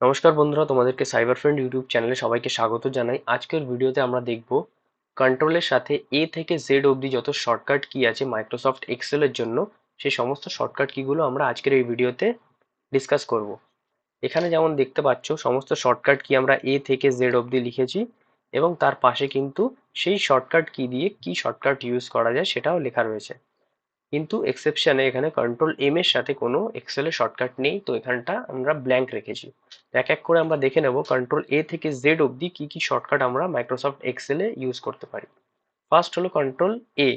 নমস্কার বন্ধুরা, তোমাদেরকে সাইবার ফ্রেন্ড ইউটিউব চ্যানেলে সবাইকে স্বাগত জানাই। আজকের ভিডিওতে আমরা দেখব কন্ট্রোলের সাথে এ থেকে জেড অবধি যত শর্টকাট কি আছে মাইক্রোসফট এক্সেলের জন্য, সেই সমস্ত শর্টকাট কিগুলো আমরা আজকের এই ভিডিওতে ডিসকাস করব। এখানে যেমন দেখতে পাচ্ছ, সমস্ত শর্টকাট কি আমরা এ থেকে জেড অবধি লিখেছি এবং তার পাশে কিন্তু সেই শর্টকাট কি দিয়ে কি শর্টকাট ইউজ করা যায় সেটাও লেখা রয়েছে। কিন্তু এক্সেপশনে এখানে কন্ট্রোল এম এর সাথে কোনো এক্সেলের শর্টকাট নেই, তো এখানটা আমরা ব্ল্যাঙ্ক রেখেছি। এক এক করে আমরা দেখে নেব কন্ট্রোল এ থেকে জেড অবধি কি কি শর্টকাট আমরা মাইক্রোসফট এক্সেলে ইউজ করতে পারি। ফার্স্ট হলো control A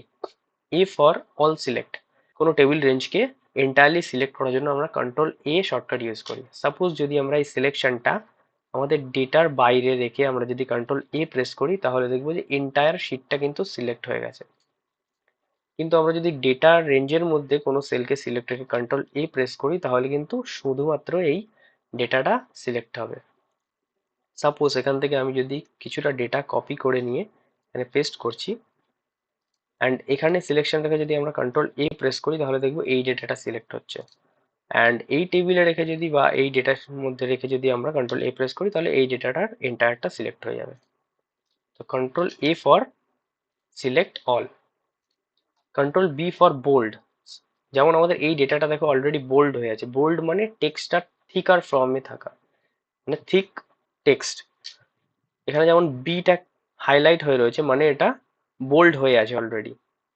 A for all select কোনো টেবিল রেঞ্জকে এন্টায়ারলি সিলেক্ট করার জন্য আমরা কন্ট্রোল এ শর্টকাট ইউজ করি। সাপোজ যদি আমরা এই সিলেকশনটা আমাদের ডেটার বাইরে রেখে আমরা যদি কন্ট্রোল এ প্রেস করি, তাহলে দেখব যে এন্টায়ার শিটটা কিন্তু সিলেক্ট হয়ে গেছে। কিন্তু আমরা যদি ডেটা রেঞ্জের মধ্যে কোনো সেলকে সিলেক্ট রেখে কন্ট্রোল এ প্রেস করি, তাহলে কিন্তু শুধুমাত্র এই ডেটাটা সিলেক্ট হবে। সাপোজ এখান থেকে আমি যদি কিছুটা ডেটা কপি করে নিয়ে এখানে পেস্ট করছি অ্যান্ড এখানে সিলেকশনটাকে যদি আমরা কন্ট্রোল এ প্রেস করি, তাহলে দেখব এই ডেটাটা সিলেক্ট হচ্ছে। অ্যান্ড এই টেবিলে রেখে যদি বা এই ডেটার মধ্যে রেখে যদি আমরা কন্ট্রোল এ প্রেস করি, তাহলে এই ডেটাটার এন্টায়ারটা সিলেক্ট হয়ে যাবে। তো control A for select all control B for bold যেমন আমাদের এই ডেটাটা দেখো অলরেডি বোল্ড হয়ে আছে। বোল্ড মানে টেক্সটটা থিকার ফর্মে থাকা। মানে থিক টেক্সট এখানে যেমন বিটা হাইলাইট হয়ে রয়েছে মানে এটা বোল্ড হয়ে আছে অলরেডি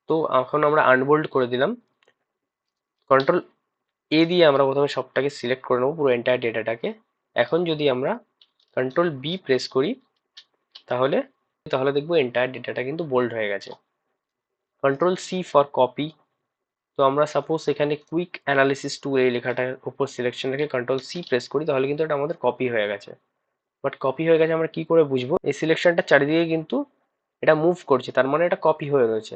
তো এখন আমরা আনবোল্ড করে দিলাম। কন্ট্রোল এ দিয়ে আমরা প্রথমে সবটাকে সিলেক্ট করে নেব, পুরো এন্টায়ার ডেটাটাকে এখন যদি আমরা কন্ট্রোল বি প্রেস করি, তাহলে তাহলে দেখব এন্টায়ার ডেটাটা কিন্তু বোল্ড হয়ে গেছে। কন্ট্রোল সি ফর কপি তো আমরা সাপোজ এখানে কুইক অ্যানালিসিস টুল এই লেখাটার উপর সিলেকশন রেখে কন্ট্রোল সি প্রেস করি, তাহলে কিন্তু এটা আমাদের কপি হয়ে গেছে। বাট কপি হয়ে গেছে আমরা কি করে বুঝব? এই সিলেকশনটা চারিদিকে কিন্তু এটা মুভ করছে, তার মানে এটা কপি হয়ে রয়েছে।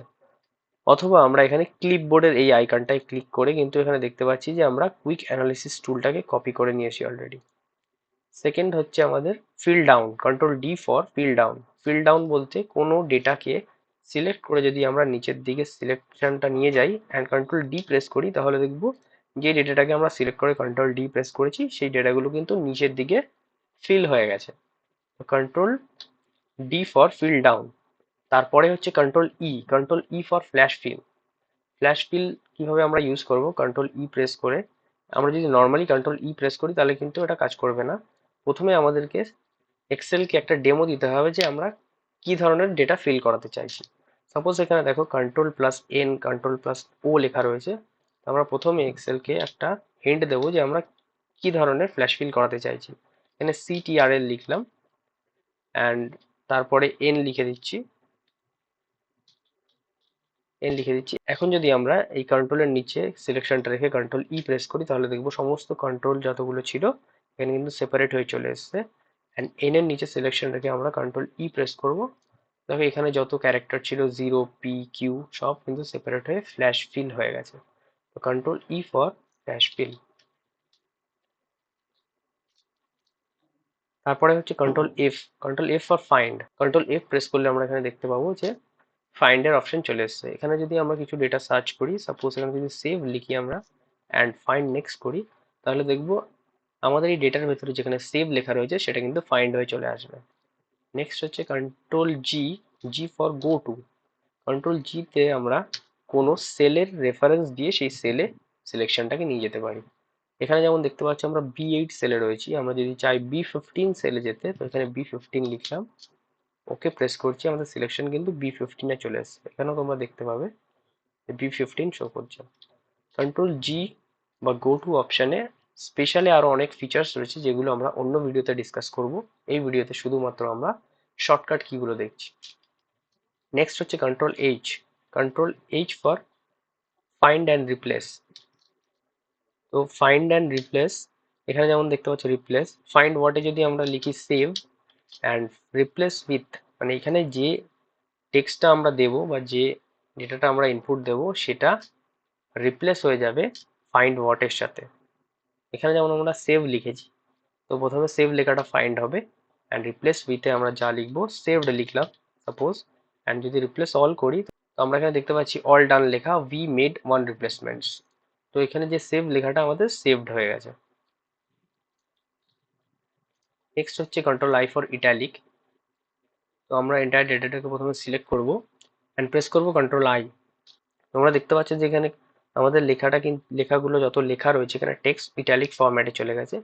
অথবা আমরা এখানে ক্লিপবোর্ডের এই আইকনটায় ক্লিক করে কিন্তু এখানে দেখতে পাচ্ছি যে আমরা কুইক অ্যানালিসিস টুলটাকে কপি করে নিয়েছি অলরেডি সেকেন্ড হচ্ছে আমাদের fill down control D for fill down fill down বলতে কোনো ডেটাকে সিলেক্ট করে যদি আমরা নিচের দিকে সিলেকশনটা নিয়ে যাই অ্যান্ড কন্ট্রোল ডি প্রেস করি, তাহলে দেখব যে ডেটাটাকে আমরা সিলেক্ট করে কন্ট্রোল ডি প্রেস করেছি, সেই ডেটাগুলো কিন্তু নিচের দিকে ফিল হয়ে গেছে। Control D for fill down তারপরে হচ্ছে control E control E for flash fill flash fill কীভাবে আমরা ইউজ করব? কন্ট্রোল ই প্রেস করে। আমরা যদি নর্মালি কন্ট্রোল ই প্রেস করি, তাহলে কিন্তু এটা কাজ করবে না। প্রথমে আমাদেরকে এক্সেলকে একটা ডেমো দিতে হবে যে আমরা কি ধরনের ডেটা ফিল করাতে চাইছি? সাপোজ এখানে দেখো control plus N control plus O লেখা রয়েছে। আমরা প্রথমে এক্সেলকে একটা হিন্ট দেবো যে আমরা কি ধরনের ফ্ল্যাশ ফিল করাতে চাইছি। এখানে সিটিআরএল লিখলাম অ্যান্ড তারপরে এন লিখে দিচ্ছি। এন লিখে দিচ্ছি। এখন যদি আমরা এই কন্ট্রোলের নিচে সিলেকশনটা রেখে কন্ট্রোল ই প্রেস করি, তাহলে দেখব সমস্ত কন্ট্রোল যতগুলো ছিল, এখানে কিন্তু সেপারেট হয়ে চলে এসছে। অ্যান্ড এন এর নিচে সিলেকশন রেখে আমরা কন্ট্রোল ই প্রেস করব। দেখো এখানে যত ক্যারেক্টার ছিল জিরো পি কিউ সব কিন্তু সেপারেট হয়ে ফ্ল্যাশ ফিল হয়ে গেছে। তো control E for flash fill তারপরে হচ্ছে control F control F for find control F press করলে আমরা এখানে দেখতে পাবো যে ফাইন্ডের অপশন চলে এসছে। এখানে যদি আমরা কিছু ডেটা সার্চ করি সাপোজ এখানে যদি সেভ লিখি আমরা অ্যান্ড ফাইন্ড নেক্সট করি, তাহলে দেখব আমাদের এই ডেটার ভেতরে যেখানে সেভ লেখা রয়েছে, সেটা কিন্তু ফাইন্ড হয়ে চলে আসবে। নেক্সট হচ্ছে control G G for go to control জিতে আমরা কোনো সেলের রেফারেন্স দিয়ে সেই সেলে সিলেকশনটাকে নিয়ে যেতে পারি। এখানে যেমন দেখতে পাচ্ছি আমরা বি এইট সেলে রয়েছি। আমরা যদি চাই বি ফিফটিন সেলে যেতে, তো এখানে বি ফিফটিন লিখলাম। ওকে প্রেস করছি, আমাদের সিলেকশন কিন্তু বি ফিফটিনে চলে এসছে এখানেও তোমরা দেখতে পাবে বি ফিফটিন শো করছে। কন্ট্রোল জি বা গো টু অপশানে স্পেশালি আরও অনেক ফিচার্স রয়েছে যেগুলো আমরা অন্য ভিডিওতে ডিসকাস করব। এই ভিডিওতে শুধুমাত্র আমরা শর্টকাট কিগুলো দেখছি। নেক্সট হচ্ছে control H control H for find and replace তো ফাইন্ড অ্যান্ড রিপ্লেস এখানে যেমন দেখতে পাচ্ছ রিপ্লেস ফাইন্ড ওয়াটে যদি আমরা লিখি সেভ অ্যান্ড রিপ্লেস উইথ মানে এখানে যে টেক্সটটা আমরা দেব বা যে ডেটাটা আমরা ইনপুট দেব, সেটা রিপ্লেস হয়ে যাবে ফাইন্ড ওয়াটের সাথে। এখানে যেমন আমরা সেভ লিখেছি, তো প্রথমে সেভ লেখাটা ফাইন্ড হবে অ্যান্ড রিপ্লেস উইথে আমরা যা লিখব সেভড লিখলাম সাপোজ অ্যান্ড যদি রিপ্লেস অল করি, তো আমরা এখানে দেখতে পাচ্ছি অল ডান লেখা উই মেড ওয়ান রিপ্লেসমেন্টস তো এখানে যে সেভ লেখাটা আমাদের সেভড হয়ে গেছে। নেক্সট হচ্ছে কন্ট্রোল আই ফর ইটালিক তো আমরা এন্টায়ার ডেটাটাকে প্রথমে সিলেক্ট করব অ্যান্ড প্রেস করব কন্ট্রোল আই তোমরা দেখতে পাচ্ছ যে এখানে আমাদের লেখাটা কিন্তু লেখাগুলো যত লেখা রয়েছে এখানে টেক্সট ইটালিক ফরম্যাটে চলে গেছে।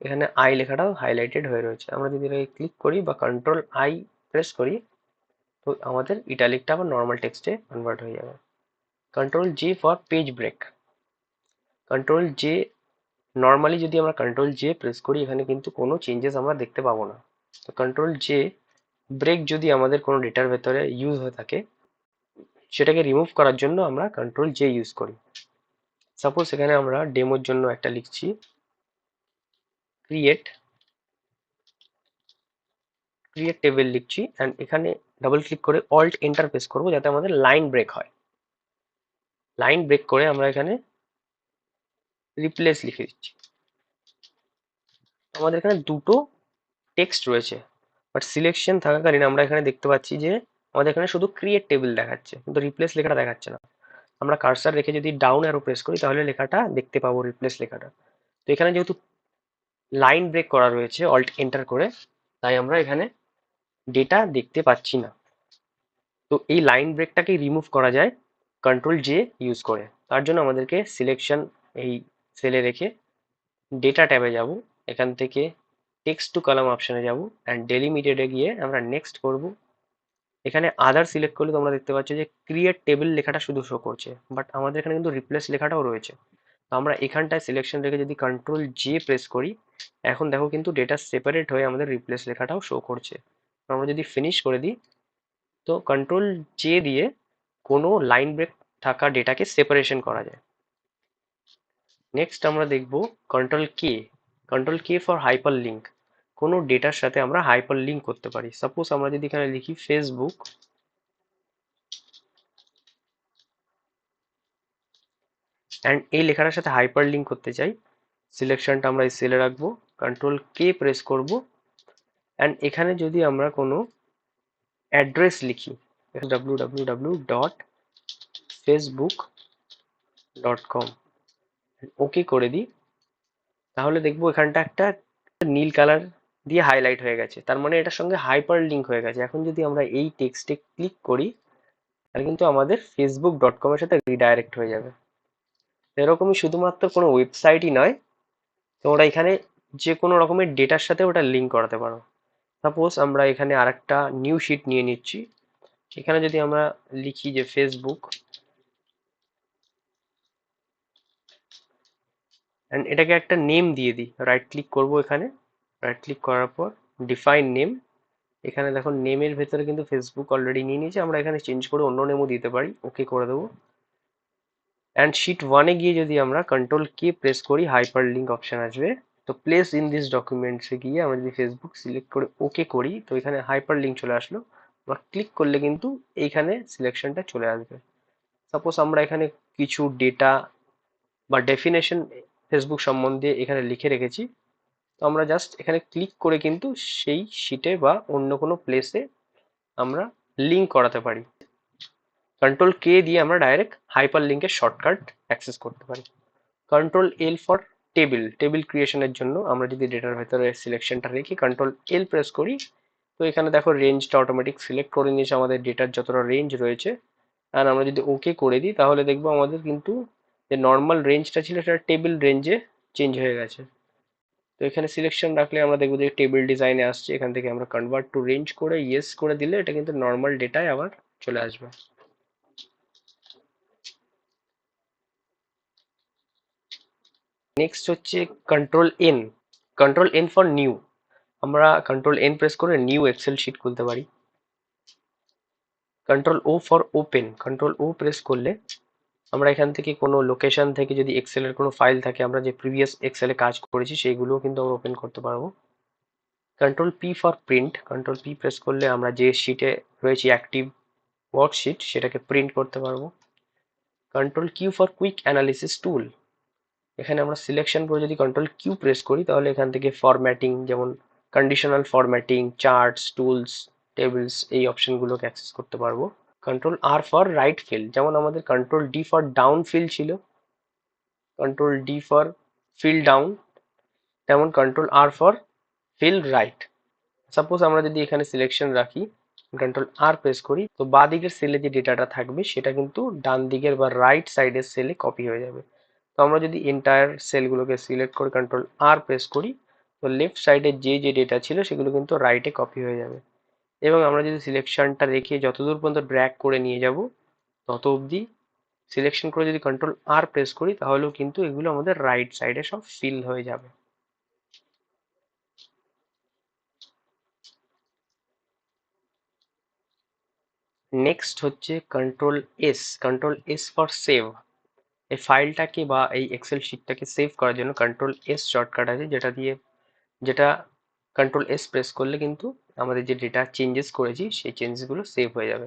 এখানে আই লেখাটাও হাইলাইটেড হয়ে রয়েছে। আমরা যদি এটাকে ক্লিক করি বা কন্ট্রোল আই প্রেস করি, তো আমাদের ইটালিকটা আবার নর্মাল টেক্সটে কনভার্ট হয়ে যাবে। Control J for page break control J normally যদি আমরা কন্ট্রোল জে প্রেস করি, এখানে কিন্তু কোনো চেঞ্জেস আমরা দেখতে পাবো না। তো কন্ট্রোল জে ব্রেক যদি আমাদের কোনো ডেটার ভেতরে ইউজ হয়ে থাকে সেটাকে রিমুভ করার জন্য আমরা কন্ট্রোল জে ইউজ করি। সাপোজ এখানে আমরা ডেমোর জন্য একটা লিখছি ক্রিয়েট ক্রিয়েট টেবিল লিখছি অ্যান্ড এখানে ডাবল ক্লিক করে অল্ট এন্টার প্রেস করব যাতে আমাদের লাইন ব্রেক হয়। লাইন ব্রেক করে আমরা এখানে রিপ্লেস লিখে দিচ্ছি। আমাদের এখানে দুটো টেক্সট রয়েছে বাট সিলেকশন থাকাকালীন আমরা এখানে দেখতে পাচ্ছি যে আমাদের এখানে শুধু ক্রিয়েট টেবিল দেখাচ্ছে, কিন্তু রিপ্লেস লেখাটা দেখাচ্ছে না। আমরা কার্সার রেখে যদি ডাউন অ্যারো প্রেস করি, তাহলে লেখাটা দেখতে পাবো রিপ্লেস লেখাটা। তো এখানে যেহেতু লাইন ব্রেক করা রয়েছে অল্ট এন্টার করে, তাই আমরা এখানে ডেটা দেখতে পাচ্ছি না। তো এই লাইন ব্রেকটাকে রিমুভ করা যায় কন্ট্রোল জে ইউজ করে। তার জন্য আমাদেরকে সিলেকশন এই সেলে রেখে ডেটা ট্যাবে যাব। এখান থেকে টেক্সট টু কলাম অপশানে যাব। অ্যান্ড ডেলিমিটেডে গিয়ে আমরা নেক্সট করব। এখানে আদার সিলেক্ট করলে তোমরা দেখতে পাচ্ছ যে ক্রিয়েট টেবিল লেখাটা শুধু শো করছে বাট আমাদের এখানে কিন্তু রিপ্লেস লেখাটাও রয়েছে। তো আমরা এখানটায় সিলেকশন রেখে যদি কন্ট্রোল জে প্রেস করি, এখন দেখো কিন্তু ডেটা সেপারেট হয়ে আমাদের রিপ্লেস লেখাটাও শো করছে। আমরা যদি ফিনিশ করে দিই, তো কন্ট্রোল জে দিয়ে কোনো লাইন ব্রেক থাকা ডেটাকে সেপারেশন করা যায়। নেক্সট আমরা দেখব control K control K for hyperlink কোনো ডেটার সাথে আমরা হাইপার লিঙ্ক করতে পারি। সাপোজ আমরা যদি এখানে লিখি ফেসবুক অ্যান্ড এই লেখাটার সাথে হাইপার লিঙ্ক করতে চাই সিলেকশনটা আমরা এই সেলে রাখব কন্ট্রোল কে প্রেস করব অ্যান্ড এখানে যদি আমরা কোনো অ্যাড্রেস লিখি W W W dot Facebook dot com okay করে দিই, তাহলে দেখব এখানটা একটা নীল কালার দিয়ে হাইলাইট হয়ে গেছে। তার মানে এটার সঙ্গে হাইপার লিঙ্ক হয়ে গেছে। এখন যদি আমরা এই টেক্সটে ক্লিক করি, তাহলে কিন্তু আমাদের ফেসবুক ডট কমের সাথে রিডাইরেক্ট হয়ে যাবে। এরকমই শুধুমাত্র কোনো ওয়েবসাইটই নয়, তোমরা এখানে যে কোনো রকমের ডেটার সাথে ওটা লিঙ্ক করাতে পারো। সাপোজ আমরা এখানে আরেকটা নিউ শিট নিয়ে নিচ্ছি। এখানে যদি আমরা লিখি যে ফেসবুক অ্যান্ড এটাকে একটা নেম দিয়ে দিই। রাইট ক্লিক করব এখানে। রাইট ক্লিক করার পর ডিফাইন নেম এখানে দেখো নেমের ভেতরে কিন্তু ফেসবুক অলরেডি নিয়ে নিয়েছে। আমরা এখানে চেঞ্জ করে অন্য নেমও দিতে পারি। ওকে করে দেবো। অ্যান্ড শিট ওয়ানে গিয়ে যদি আমরা কন্ট্রোল কে প্রেস করি হাইপার লিঙ্ক অপশান আসবে। তো প্লেস ইন দিস ডকুমেন্টসে গিয়ে আমরা যদি ফেসবুক সিলেক্ট করে ওকে করি, তো এখানে হাইপার লিঙ্ক চলে আসলো। বা ক্লিক করলে কিন্তু এইখানে সিলেকশনটা চলে আসবে। সাপোজ আমরা এখানে কিছু ডেটা বা ডেফিনেশন ফেসবুক সম্বন্ধে এখানে লিখে রেখেছি। তো আমরা জাস্ট এখানে ক্লিক করে কিন্তু সেই শিটে বা অন্য কোনো প্লেসে আমরা লিঙ্ক করাতে পারি। কন্ট্রোল কে দিয়ে আমরা ডাইরেক্ট হাইপার লিঙ্কের শর্টকাট অ্যাক্সেস করতে পারি। Control L for table table ক্রিয়েশনের জন্য আমরা যদি ডেটার ভেতরে সিলেকশনটা রেখে কন্ট্রোল এল প্রেস করি, তো এখানে দেখো রেঞ্জটা অটোমেটিক সিলেক্ট করে নিয়েছে আমাদের ডেটার যতটা রেঞ্জ রয়েছে। আর আমরা যদি ওকে করে দিই, তাহলে দেখব আমাদের কিন্তু যে নর্মাল রেঞ্জটা ছিল সেটা টেবিল রেঞ্জে চেঞ্জ হয়ে গেছে। তো এখানে সিলেকশন রাখলে আমরা দেখব যে টেবিল ডিজাইনে আসছে, এখান থেকে আমরা কনভার্ট টু রেঞ্জ করে ইয়েস করে দিলে এটা কিন্তু নর্মাল ডেটায় আবার চলে আসবে। নেক্সট হচ্ছে control N control N for new আমরা কন্ট্রোল এন প্রেস করে নিউ এক্সেল শিট খুলতে পারি। Control O for open control O press করলে আমরা এখান থেকে কোনো লোকেশন থেকে যদি এক্সেলের কোনো ফাইল থাকে, আমরা যে প্রিভিয়াস এক্সেলে কাজ করেছি, সেইগুলোও কিন্তু আমরা ওপেন করতে পারব। Control P for print control P press করলে আমরা যে শিটে রয়েছি অ্যাক্টিভ ওয়ার্কশিট সেটাকে প্রিন্ট করতে পারব। Control Q for quick analysis tool এখানে আমরা সিলেকশন করে যদি কন্ট্রোল কিউ প্রেস করি, তাহলে এখান থেকে ফরম্যাটিং যেমন conditional formatting charts tools tables এই অপশনগুলোকে অ্যাক্সেস করতে পারব। Control R for right fill যেমন আমাদের control D for down fill ছিল control D for fill down তেমন control R for fill right suppose আমরা যদি এখানে সিলেকশন রাখি কন্ট্রোল আর প্রেস করি, তো বাঁ দিকের সেলে যে ডেটাটা থাকবে, সেটা কিন্তু ডান দিকের বা রাইট সাইডের সেলে কপি হয়ে যাবে। তো আমরা যদি এন্টায়ার সেলগুলোকে সিলেক্ট করে কন্ট্রোল আর প্রেস করি, তো লেফট সাইডে যে যে ডেটা ছিল, সেগুলো কিন্তু রাইটে কপি হয়ে যাবে। এবং আমরা যদি সিলেকশনটা রেখে যতদূর পর্যন্ত ড্র্যাগ করে নিয়ে যাব, তত অবধি সিলেকশন করে যদি কন্ট্রোল আর প্রেস করি, তাহলেও কিন্তু এগুলো আমাদের রাইট সাইডে সব ফিল হয়ে যাবে। নেক্সট হচ্ছে control S control S for save এই ফাইলটাকে বা এই এক্সেল শিটটাকে সেভ করার জন্য কন্ট্রোল এস শর্টকাট আছে, যেটা দিয়ে, যেটা কন্ট্রোল এস প্রেস করলে কিন্তু আমাদের যে ডেটা চেঞ্জেস করেছি, সেই চেঞ্জেসগুলো সেভ হয়ে যাবে।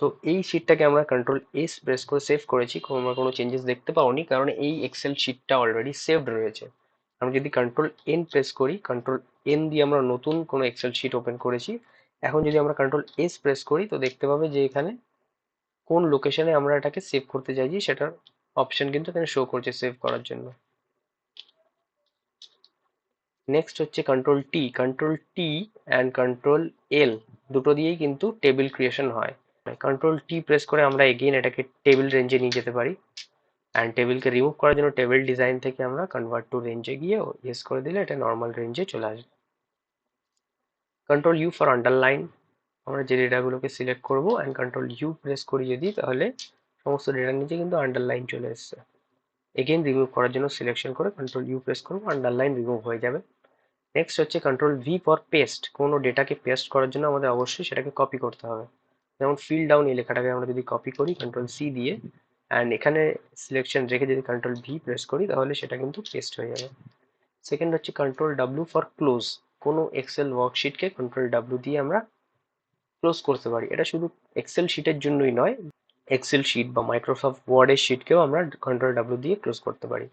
তো এই শিটটাকে আমরা কন্ট্রোল এস প্রেস করে সেভ করেছি আমরা কোনো চেঞ্জেস দেখতে পাওনি, কারণ এই এক্সেল শিটটা অলরেডি সেভড রয়েছে। আমরা যদি কন্ট্রোল এন প্রেস করি কন্ট্রোল এন দিয়ে আমরা নতুন কোনো এক্সেল শিট ওপেন করেছি, এখন যদি আমরা কন্ট্রোল এস প্রেস করি, তো দেখতে পাবে যে এখানে কোন লোকেশনে আমরা এটাকে সেভ করতে চাইছি, সেটার অপশন কিন্তু এখানে শো করছে সেভ করার জন্য। নেক্সট হচ্ছে control T control T and control L দুটো দিয়েই কিন্তু টেবিল ক্রিয়েশন হয়। কন্ট্রোল টি প্রেস করে আমরা এগেইন এটাকে টেবিল রেঞ্জে নিয়ে যেতে পারি। অ্যান্ড টেবিলকে রিমুভ করার জন্য টেবিল ডিজাইন থেকে আমরা কনভার্ট টু রেঞ্জে গিয়ে ইয়েস করে দিলে এটা নর্মাল রেঞ্জে চলে আসবে। কন্ট্রোল ইউ ফর আন্ডারলাইন আমরা যে ডেটাগুলোকে সিলেক্ট করব অ্যান্ড কন্ট্রোল ইউ প্রেস করি যদি, তাহলে সমস্ত ডেটার নিচে কিন্তু আন্ডারলাইন চলে এসছে। এগেন রিমুভ করার জন্য সিলেকশন করে কন্ট্রোল ইউ প্রেস করব আন্ডারলাইন রিমুভ হয়ে যাবে। নেক্সট হচ্ছে কন্ট্রোল ভি ফর পেস্ট কোনো ডেটাকে পেস্ট করার জন্য আমাদের অবশ্যই সেটাকে কপি করতে হবে। যেমন ফিল ডাউন এই লেখাটাকে আমরা যদি কপি করি কন্ট্রোল সি দিয়ে অ্যান্ড এখানে সিলেকশন রেখে যদি কন্ট্রোল ভি প্রেস করি, তাহলে সেটা কিন্তু পেস্ট হয়ে যাবে। সেকেন্ড হচ্ছে কন্ট্রোল ডাব্লু ফর ক্লোজ কোনো এক্সেল ওয়ার্কশিটকে কন্ট্রোল ডাব্লু দিয়ে আমরা ক্লোজ করতে পারি। এটা শুধু এক্সেল শিটের জন্যই নয় এক্সেল শিট বা মাইক্রোসফট ওয়ার্ডের শিটকেও আমরা কন্ট্রোল ডাব্লু দিয়ে ক্লোজ করতে পারি।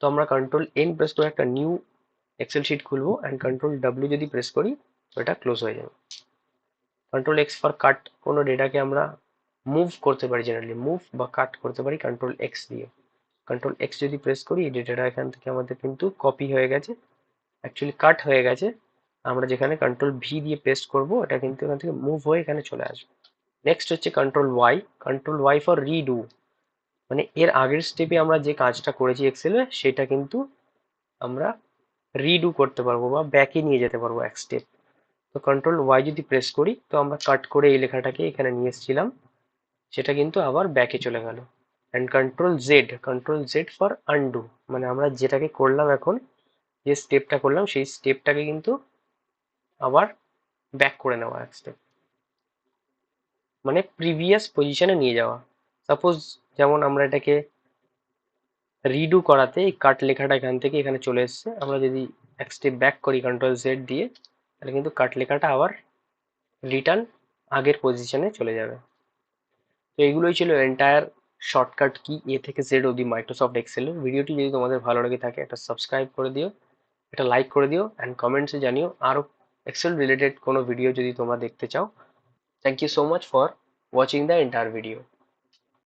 তো আমরা কন্ট্রোল এন প্রেস করে একটা নিউ এক্সেল শিট খুলবো অ্যান্ড কন্ট্রোল ডাব্লু যদি প্রেস করি এটা ক্লোজ হয়ে যাবে। কন্ট্রোল এক্স ফর কাট কোনো ডেটাকে আমরা মুভ করতে পারি জেনারেলি মুভ বা কাট করতে পারি কন্ট্রোল এক্স দিয়ে। কন্ট্রোল এক্স যদি প্রেস করি, এই ডেটাটা এখান থেকে আমাদের কিন্তু কপি হয়ে গেছে। অ্যাকচুয়ালি কাট হয়ে গেছে। আমরা যেখানে কন্ট্রোল ভি দিয়ে পেস্ট করব এটা কিন্তু এখান থেকে মুভ হয়ে এখানে চলে আসবে। নেক্সট হচ্ছে control Y control Y for redo মানে এর আগের স্টেপে আমরা যে কাজটা করেছি এক্সেলে সেটা কিন্তু আমরা রিডু করতে পারব বা ব্যাকে নিয়ে যেতে পারব এক স্টেপ তো কন্ট্রোল ওয়াই যদি প্রেস করি, তো আমরা কাট করে এই লেখাটাকে এখানে নিয়ে এসেছিলাম। সেটা কিন্তু আবার ব্যাকে চলে গেল। And control Z control Z for undo মানে আমরা যেটাকে করলাম এখন, যে স্টেপটা করলাম, সেই স্টেপটাকে কিন্তু আবার ব্যাক করে নেওয়া এক স্টেপ মানে প্রিভিয়াস পজিশনে নিয়ে যাওয়া। সাপোজ যেমন আমরা এটাকে রিডু করাতে এই কাট লেখাটা এখান থেকে এখানে চলে এসছে। আমরা যদি এক স্টেপ ব্যাক করি কন্ট্রোল জেড দিয়ে, তাহলে কিন্তু কাট লেখাটা আবার রিটার্ন আগের পজিশনে চলে যাবে। তো এইগুলোই ছিল এন্টায়ার শর্টকাট কি এ থেকে জেড অবধি মাইক্রোসফট এক্সেলের ভিডিওটি যদি তোমাদের ভালো লেগে থাকে, একটা সাবস্ক্রাইব করে দিও, একটা লাইক করে দিও অ্যান্ড কমেন্টসে জানিও আরও এক্সেল রিলেটেড কোনো ভিডিও যদি তোমরা দেখতে চাও। Thank you so much for watching the entire video